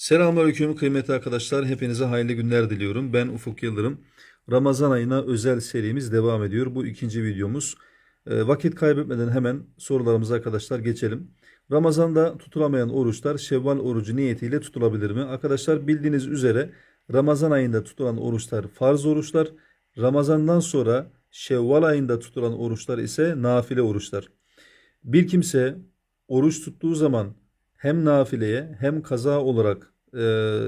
Selamünaleyküm kıymetli arkadaşlar. Hepinize hayırlı günler diliyorum. Ben Ufuk Yıldırım. Ramazan ayına özel serimiz devam ediyor. Bu ikinci videomuz. E, vakit kaybetmeden hemen sorularımıza arkadaşlar geçelim. Ramazanda tutulamayan oruçlar Şevval orucu niyetiyle tutulabilir mi? Arkadaşlar bildiğiniz üzere Ramazan ayında tutulan oruçlar farz oruçlar. Ramazandan sonra Şevval ayında tutulan oruçlar ise nafile oruçlar. Bir kimse oruç tuttuğu zaman hem nafileye hem kaza olarak e,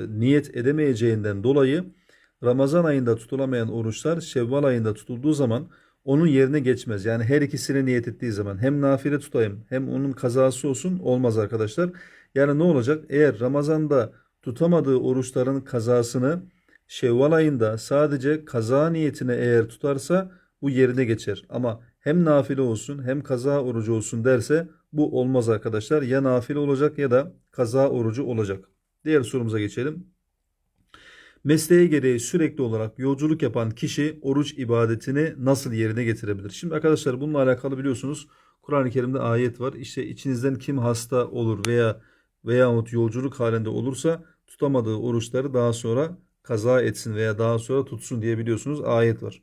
niyet edemeyeceğinden dolayı Ramazan ayında tutulamayan oruçlar Şevval ayında tutulduğu zaman onun yerine geçmez. Yani her ikisine niyet ettiği zaman hem nafile tutayım hem onun kazası olsun olmaz arkadaşlar. Yani ne olacak? Eğer Ramazan'da tutamadığı oruçların kazasını Şevval ayında sadece kaza niyetine eğer tutarsa bu yerine geçer. Ama hem nafile olsun hem kaza orucu olsun derse bu olmaz arkadaşlar. Ya nafile olacak ya da kaza orucu olacak. Diğer sorumuza geçelim. Mesleği gereği sürekli olarak yolculuk yapan kişi oruç ibadetini nasıl yerine getirebilir? Şimdi arkadaşlar bununla alakalı biliyorsunuz Kur'an-ı Kerim'de ayet var. İşte içinizden kim hasta olur veya veyahut yolculuk halinde olursa tutamadığı oruçları daha sonra kaza etsin veya daha sonra tutsun diye biliyorsunuz ayet var.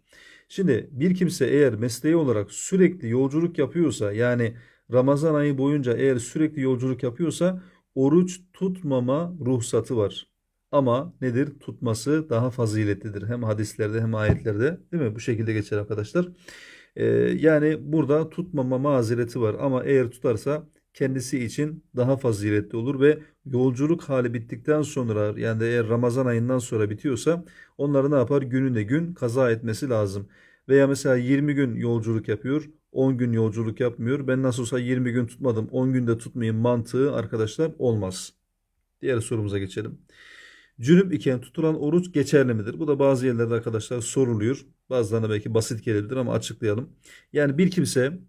Şimdi bir kimse eğer mesleği olarak sürekli yolculuk yapıyorsa yani Ramazan ayı boyunca eğer sürekli yolculuk yapıyorsa oruç tutmama ruhsatı var. Ama nedir? Tutması daha faziletlidir. Hem hadislerde hem ayetlerde değil mi? Bu şekilde geçer arkadaşlar. Ee, yani burada tutmama mazereti var ama eğer tutarsa kendisi için daha faziletli olur ve yolculuk hali bittikten sonra yani eğer Ramazan ayından sonra bitiyorsa onları ne yapar? Gününe gün kaza etmesi lazım. Veya mesela 20 gün yolculuk yapıyor, 10 gün yolculuk yapmıyor. Ben nasıl olsa 20 gün tutmadım, 10 günde tutmayayım mantığı arkadaşlar olmaz. Diğer sorumuza geçelim. Cünüp iken tutulan oruç geçerli midir? Bu da bazı yerlerde arkadaşlar soruluyor. Bazılarına belki basit gelebilir ama açıklayalım. Yani bir kimse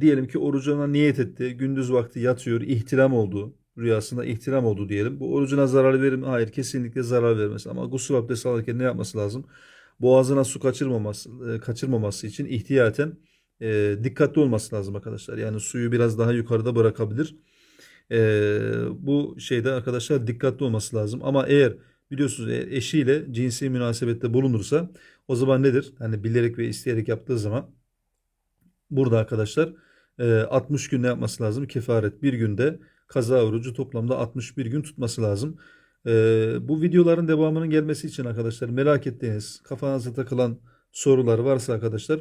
diyelim ki orucuna niyet etti. Gündüz vakti yatıyor, ihtilam oldu. Rüyasında ihtilam oldu diyelim. Bu orucuna zarar verir mi? Hayır kesinlikle zarar vermez. Ama gusül abdesti alırken ne yapması lazım? Boğazına su kaçırmaması, e, kaçırmaması için ihtiyaten e, dikkatli olması lazım arkadaşlar. Yani suyu biraz daha yukarıda bırakabilir. E, bu şeyde arkadaşlar dikkatli olması lazım. Ama eğer biliyorsunuz eğer eşiyle cinsi münasebette bulunursa o zaman nedir? Hani bilerek ve isteyerek yaptığı zaman burada arkadaşlar e, 60 gün ne yapması lazım? Kefaret bir günde kaza orucu toplamda 61 gün tutması lazım. Ee, bu videoların devamının gelmesi için arkadaşlar merak ettiğiniz, kafanıza takılan sorular varsa arkadaşlar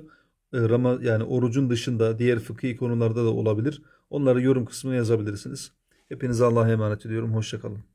e, Rama, yani orucun dışında diğer fıkhi konularda da olabilir. Onları yorum kısmına yazabilirsiniz. Hepinize Allah'a emanet ediyorum. Hoşçakalın.